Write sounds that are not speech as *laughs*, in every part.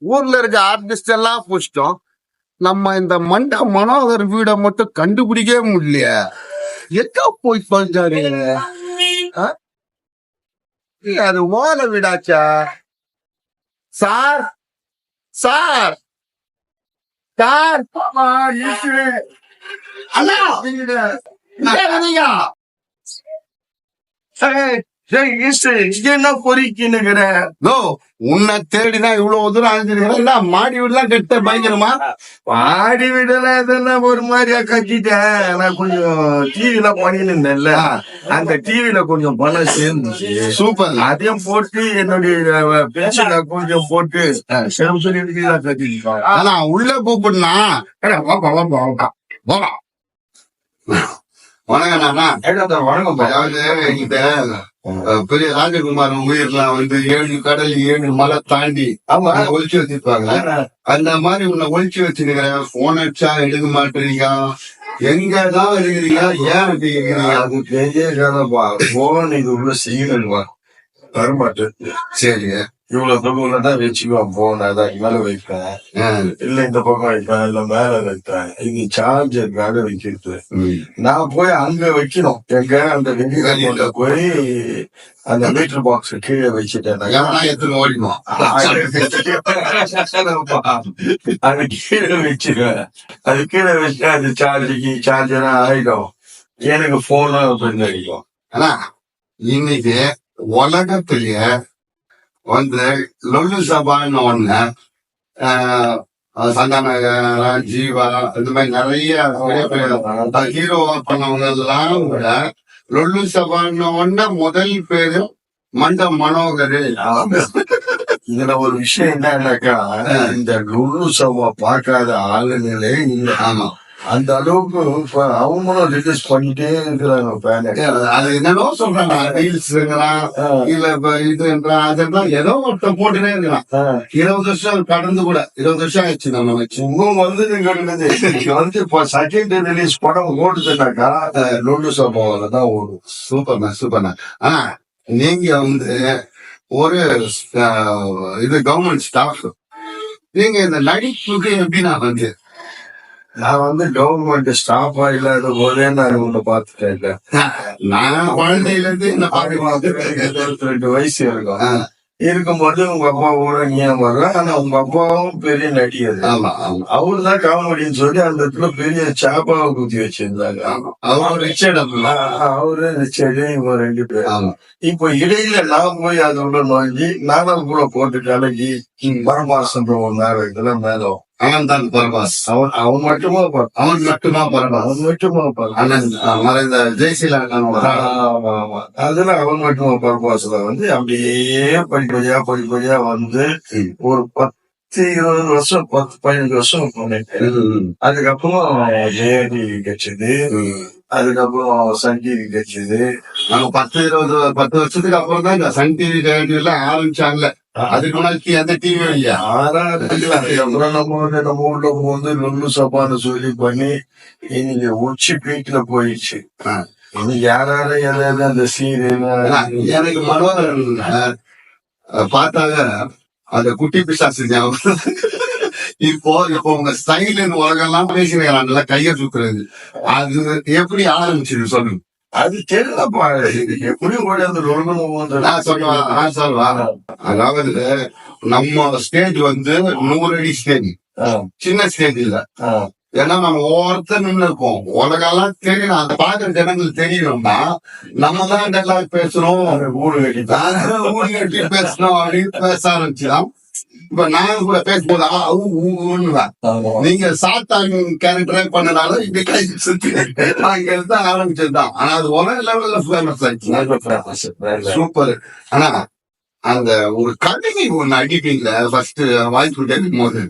ஊர்ல இருக்க ஆர்டிஸ்ட் எல்லாம் புடிச்சிட்டோம். நம்ம இந்த மண்ட மனோகர் வீட மட்டும் கண்டுபிடிக்கவே முடியல எங்க போய் பஞ்சாரு? அது ஓலை வீடாச்சா. Sir sir. சார் அண்ணா என்ன பொறிக்கினுங்கிற நோ உன்னை தேடிதான் இவ்வளவு தூரம் அழைஞ்சிருக்கிறேன் என்ன மாடி வீடுலாம் கெட்ட பயங்கரமா? இதெல்லாம் ஒரு மாதிரியா கட்டிட்டேன் நான் கொஞ்சம் டிவில பண்ணின்னு இருந்தேன்ல அந்த டிவில கொஞ்சம் பணம் சேர்ந்துச்சு. சூப்பர். அதையும் போட்டு என்னுடைய பென்ஷனை கொஞ்சம் போட்டு செலவு சொல்லி கட்டிருக்கோம் ஆனா உள்ள கூப்பிடுனா வணக்கம் நானா வணக்கம் அதாவது இந்த அஹ், பெரிய ராஜகுமார் உயிர்லாம் வந்து ஏழு கடல் ஏழு மலை தாண்டி ஒழிச்சு வச்சிருப்பாங்க. அந்த மாதிரி உன்னை ஒழிச்சு வச்சிருக்கிற போன் அடிச்சா எடுக்க மாட்டீங்க எங்கதான் இருக்கிறீங்க? ஏன் அப்படி இருக்கிறீங்க? அது கதைப்பா போன் இது உள்ள செய்யணுமா தரமாட்டேன். சரி இவ்வளவு தொகுல தான் வச்சுக்குவான் போன் அதான் மேல வைப்பேன். இல்ல இந்த பக்கம் வைப்பேன் இல்ல மேல வைப்பேன். இது சார்ஜருக்காக வைக்கிறது. நான் போய் அங்க வைக்கணும். எங்க அந்த வெளியில. போய் அந்த மீட்டர் பாக்ஸ் கீழே வச்சுட்டேன். ஓடினோம் *laughs* அது கீழே வச்சிருவேன் அது கீழே வச்சு அது சார்ஜுக்கு சார்ஜரா ஆயிடும். எனக்கு போனும் பின்னடிக்கும் ஆனா இன்னைக்கு உலகத்திலேயே வந்து லொல்லு சபான்னு ஒண்ணு ஆஹ், சந்தான அஹ், ஜீவா இந்த மாதிரி நிறைய பெரிய பெரிய ஹீரோ பண்ணவங்க எல்லாம் விட லொல்லு சபான்னு ஒண்ணு முதல் பேரு மண்ட மனோகர். இதுல ஒரு விஷயம் என்னன்னாக்கா இந்த லுலு சவா பார்க்காத இல்ல ஆமா. அந்த அளவுக்கு அவங்களும் ரிலீஸ் பண்ணிட்டே இருக்கிறாங்க அது என்னவோ சொல்றாங்க. ரீல்ஸ்ங்கிறான் இல்ல இப்ப இதுன்றான் அதுன்றான் ஏதோ ஒருத்தன் போட்டுனே இருக்கிறான். இருபது வருஷம் கடந்து கூட இருபது வருஷம் ஆயிடுச்சு நம்ம வச்சு. இன்னும் வந்து இங்க வந்து இப்ப செகண்ட் ரிலீஸ் படம் ஓடுதுன்னாக்கா லுலு சபாவில தான் ஓடும். சூப்பர்ண்ணா சூப்பர்ண்ணா ஆனா நீங்க வந்து ஒரு இது கவர்மெண்ட் ஸ்டாஃப் நீங்க இந்த நடிப்புக்கு எப்படின்னா வந்து நான் வந்து கவர்மெண்ட் ஸ்டாஃபா இல்லாத போதே நான் உன்னை பார்த்துட்டேன் இல்ல. நான் குழந்தையில இருந்து என்ன இருபத்தி ரெண்டு வயசு இருக்கும். இருக்கும்போது உங்க அப்பா கூட ஏன் வர்ற ஆனா உங்க அப்பாவும் பெரிய நடிகர். அவரு தான் காமெடின்னு சொல்லி அந்த இடத்துல பெரிய சாப்பாவை குத்தி வச்சிருந்தாங்க அவர் ரிச்சர்ட் அவரு செடி இவங்க ரெண்டு பேர். ஆமா. இப்போ இடையில நான் போய் அது உள்ள நோங்கி நானும் கூட போட்டு கலக்கி பரமாசன்ற ஒரு நேரம் இதெல்லாம் மேலும். அவன் தான் பரபாஸ் அவன் அவன் மட்டுமா. அவன் மட்டுமா பரபாஸ் அவன் மட்டுமா. அண்ணன் மறைந்த ஜெயசீலா. அதுல அவன் மட்டுமா பரபாசுல வந்து அப்படியே படிப்படியா படிப்படியா வந்து. ஒரு பத்து இருபது வருஷம் பத்து பதினஞ்சு வருஷம் பண்ணிட்டேன் அதுக்கப்புறம் ஜெயடி கிடைச்சது. அதுக்கப்புறம் சங்கீதி கிடைச்சது நாங்க பத்து இருபது பத்து வருஷத்துக்கு அப்புறம் தான் இந்த சன் டிவி ரேடியோ எல்லாம் ஆரம்பிச்சாங்கல்ல அதுக்கு எந்த டிவி இருக்குல்ல அதுக்கப்புறம் நம்ம வந்து நம்ம வந்து லொல்லு சப்பான்னு சொல்லி பண்ணி இன்னைக்கு உச்சி பீக்ல போயிடுச்சு. இன்னைக்கு யாராரு எதாவது அந்த சீரியல் எனக்கு மனோகரன் அஹ், பார்த்தாங்க அந்த குட்டி பிசாசு ஞாபகம் இப்போ இப்போ உங்க ஸ்டைல் உலகம் எல்லாம் பேசுறீங்க நல்லா கைய சுத்துறது அது எப்படி ஆரம்பிச்சது சொல்லுங்க அது தெரியலப்பா. இது எப்படி கூட அந்த லொல்லு நான் சொல்லுவேன் அதாவது நம்ம ஸ்டேஜ் வந்து நூறு அடி ஸ்டேஜ் சின்ன ஸ்டேஜ் இல்ல. ஏன்னா நம்ம ஒவ்வொருத்தர் நின்று இருக்கோம். உலகெல்லாம் தெரியணும் அந்த பாக்குற ஜனங்களுக்கு தெரியணும்னா நம்ம தான் எல்லாம் பேசணும். ஊடு கட்டி ஊர் கட்டி பேசணும் அப்படின்னு பேச ஆரம்பிச்சுதான். இப்ப நான் கூட பேசும்போது ஆ ஊன்னுவேன் நீங்க சாத்தான் கேரக்டரே பண்ணனால இப்படி கை சுத்தி. அங்க இருந்து ஆரம்பிச்சதுதான். ஆனா அது ஒரே லெவல்ல ஃபேமஸ் ஆயிடுச்சு. சூப்பர் ஆனா அந்த ஒரு கடைக்கு ஒண்ணு அடிப்பீங்கள ஃபர்ஸ்ட் வாய்ப்பு கேட்கும் போது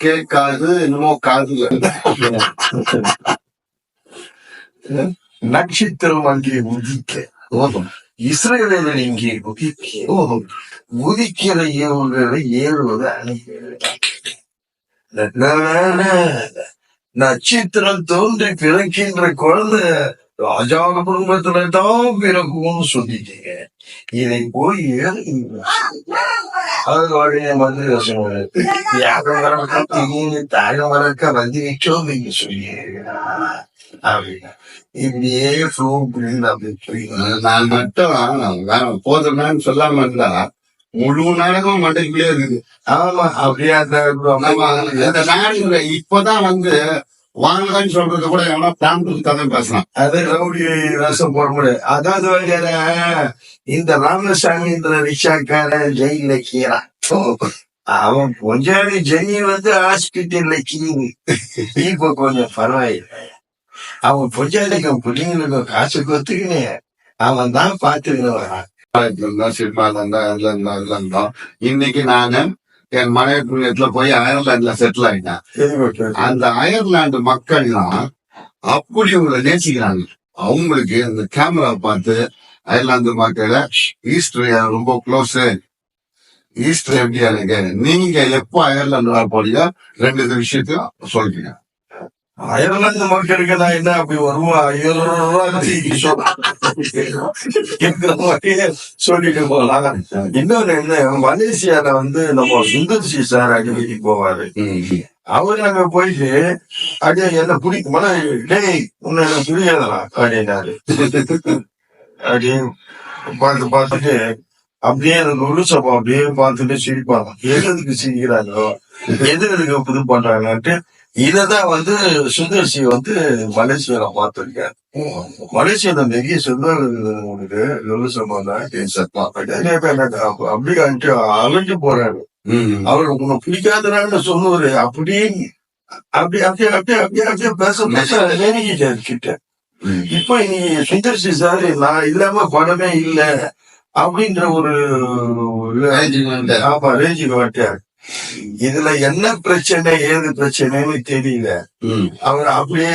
கேட்காது என்னமோ காதுல *laughs* நட்சத்திரம் அங்கே உதிக்க. ஓஹோ. இஸ்ரேலில் இங்கே உதிக்க ஓஹோ உதிக்கிற ஏவுகளை ஏறுவது நட்சத்திரம் தோன்றி பிறக்கின்ற குழந்தை ராஜா குடும்பத்துல தான் பிறக்கும்னு சொல்லிட்டீங்க. இதை போய் ஏறு அவர்களுடைய வந்து சொன்னாரு, யாரும் வரக்க திடீர்னு தாயம் வரக்க வந்து நிச்சோம் நீங்க சொல்லி அப்படின்னா இப்படியே ஃப்ளோ நான் மட்டும் வேற சொல்லாம இருந்தா முழு நாடகம் மண்டைக்குள்ளே இருக்குது. ஆமா அப்படியே அந்த இந்த இப்பதான் வந்து வாங்கன்னு சொல்றது கூட எவனா பிளான் கதை பேசலாம். அது ரவுடி ரசம் போட முடியாது. அதாவது வேற இந்த ராமசாமின்ற ரிஷாக்கார ஜெயில கீறான் அவன் கொஞ்சாடி ஜெயி வந்து ஹாஸ்பிட்டல்ல கீழ் இப்ப கொஞ்சம் பரவாயில்லை. அவன் பொஞ்சாலிக்கும் பிள்ளைங்களுக்கும் காசு கொடுத்துக்கினே. அவன் தான் பாத்துக்கின்னு வரான் இருந்தோம் இருந்தா அதுல இருந்தோம் இதுல இருந்தோம். இன்னைக்கு நானு என் மனைவி புண்ணியத்துல போய் அயர்லாந்துல செட்டில் ஆயிட்டேன். அந்த அயர்லாந்து மக்கள்லாம் அப்படி உங்களை நேசிக்கிறாங்க. அவங்களுக்கு அந்த கேமரா பார்த்து அயர்லாந்து மக்களை ஈஸ்டர் ரொம்ப க்ளோஸ் ஈஸ்டர் எப்படி எனக்கு நீங்க எப்போ அயர்லாந்து வர போறீங்க ரெண்டு விஷயத்தையும் சொல்றீங்க. அயர்லாந்து மக்களுக்கு நான் என்ன அப்படி வருவா? ஐயோ சொல்லிட்டு போலாம் இன்னொரு என்ன மலேசியால வந்து நம்ம சுந்தர்சி சார் அடிக்கடி போவாரு. அவரு அங்க போயிட்டு அப்படியே என்ன பிடிக்கும் டேய் உன்ன எனக்கு புரியாதா அப்படின்னாரு. அப்படியே பார்த்து பார்த்துட்டு அப்படியே எனக்கு உருசப்பா அப்படியே பார்த்துட்டு சிரிப்பாங்க. எதுக்கு சிரிக்கிறாங்களோ எது எதுக்கு புது பண்றாங்கன்ட்டு இததான் வந்து சுந்தர்சி வந்து மலேசியால பார்த்திருக்காரு. மலேசியால நிறைய சொந்தங்கள் உனக்கு லுலுசப்பா தான் நிறைய பேர் எனக்கு அப்ப- அப்படியே அன்ட்டு அலைஞ்சு போறாரு. அவர் உனக்கு பிடிக்காதனால சொன்னவரு அப்படியே அப்படி அப்படியே அப்படியே அப்படியே அப்படியே பேச பேச நெருங்கிட்டாரு கிட்ட. இப்ப நீ சுந்தர்சி சார் நான் இல்லாம படமே இல்ல அப்படின்ற ஒரு ஆமா ரேஞ்சுக்கு வந்துட்டார். இதுல என்ன பிரச்சனை ஏது பிரச்சனைன்னு தெரியல. அவர் அப்படியே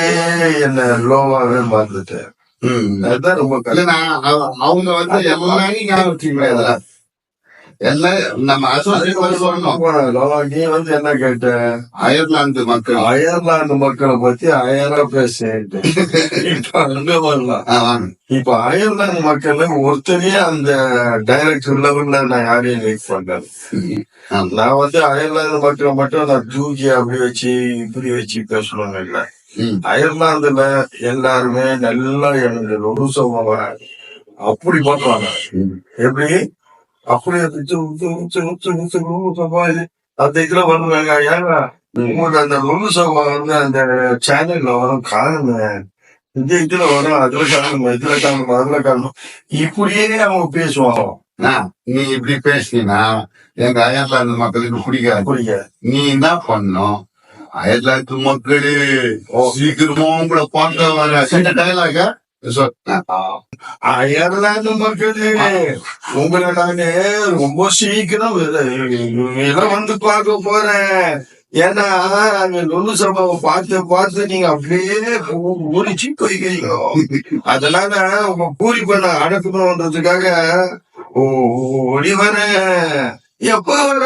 என்ன லோவாவே மறந்துட்டார் அதுதான் ரொம்ப அவங்க வந்து எல்லாரையும் ஞாபகம் எல்லாம் நம்ம சொல்லணும் நீ வந்து என்ன கேட்ட? அயர்லாந்து மக்கள். அயர்லாந்து மக்களை பத்தி அயரா பேசிட்டு *laughs* இப்ப அங்க வரலாம் ஆ, வாங்க. இப்ப அயர்லாந்து மக்கள் ஒருத்தரையே அந்த டைரக்டர் லெவல்ல நான் யாரையும் பண்ணேன் ஆமா. நான் வந்து அயர்லாந்து மக்களை மட்டும் நான் தூக்கி அப்படி வச்சு இப்படி வச்சு பேசணும்னு இல்லை. அயர்லாந்துல எல்லாருமே நல்லா சோகமா அப்படி பண்றாங்க எப்படி? அப்படியே உத்து அந்த இதுல வருவாங்க ஏன்னா உங்களுக்கு அந்த லொல்லு சோபா வந்து அந்த சேனல்ல வரும் காரணம் இந்த இதுல வரும் அதுல காரணம் இதுல காரணம் அதுல காரணம் இப்படியே அவங்க பேசுவாங்க நீ இப்படி பேசினா எங்க அயர்லாந்து மக்களுக்கு பிடிக்காது பிடிக்காது நீ என்ன பண்ணும் அயர்லாந்து மக்களே சீக்கிரமா உங்களை பார்க்க வர சின்ன டைலாக அயர்லாந்து மக்களே உங்களை நானு ரொம்ப சீக்கிரம் வந்து பார்க்க போறேன். ஏன்னா நாங்க நுண்ணு சபாவை பார்த்து பார்த்து நீங்க அப்படியே ஊறிச்சு போய்க்கிறீங்க. அதனால உங்க கூலி பண்ண அடக்கணுன்றதுக்காக ஓடி வரேன். எப்ப வர?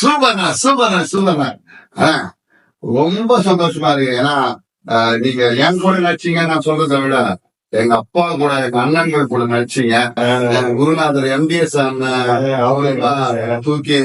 சூப்பர்ண்ணா சூப்பர்ண்ணா சூப்பர்ண்ணா ரொம்ப சந்தோஷமா இருக்கு. ஏன்னா நீங்க என் கூட நடிச்சீங்க நான் சொல்றதை விட எங்க அப்பா கூட எங்க அண்ணன்கள் கூட நடிச்சீங்க. குருநாதர் எம்டிஎஸ் அவரு தூக்கி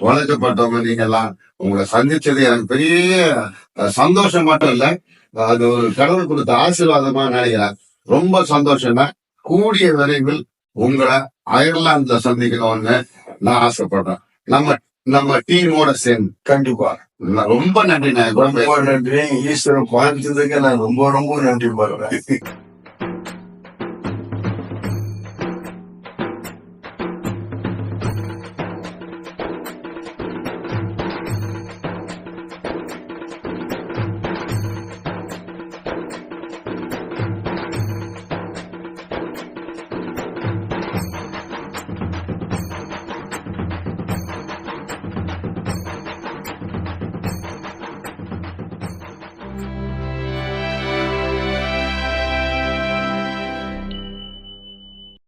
உழைக்கப்பட்டவங்க நீங்க எல்லாம். உங்களை சந்திச்சது எனக்கு பெரிய சந்தோஷம் மட்டும் இல்ல. அது ஒரு கடவுள் கொடுத்த ஆசீர்வாதமா நினைக்கிறேன். ரொம்ப சந்தோஷம் கூடிய விரைவில் உங்களை அயர்லாந்துல சந்திக்கணும்னு நான் ஆசைப்படுறேன். நம்ம நம்ம டீமோட சேர்ந்து. கண்டிப்பா. ரொம்ப நன்றி நான் ரொம்ப நன்றி. ஈஸ்வரன் பார்த்ததுக்கு நான் ரொம்ப ரொம்ப நன்றி பாருங்க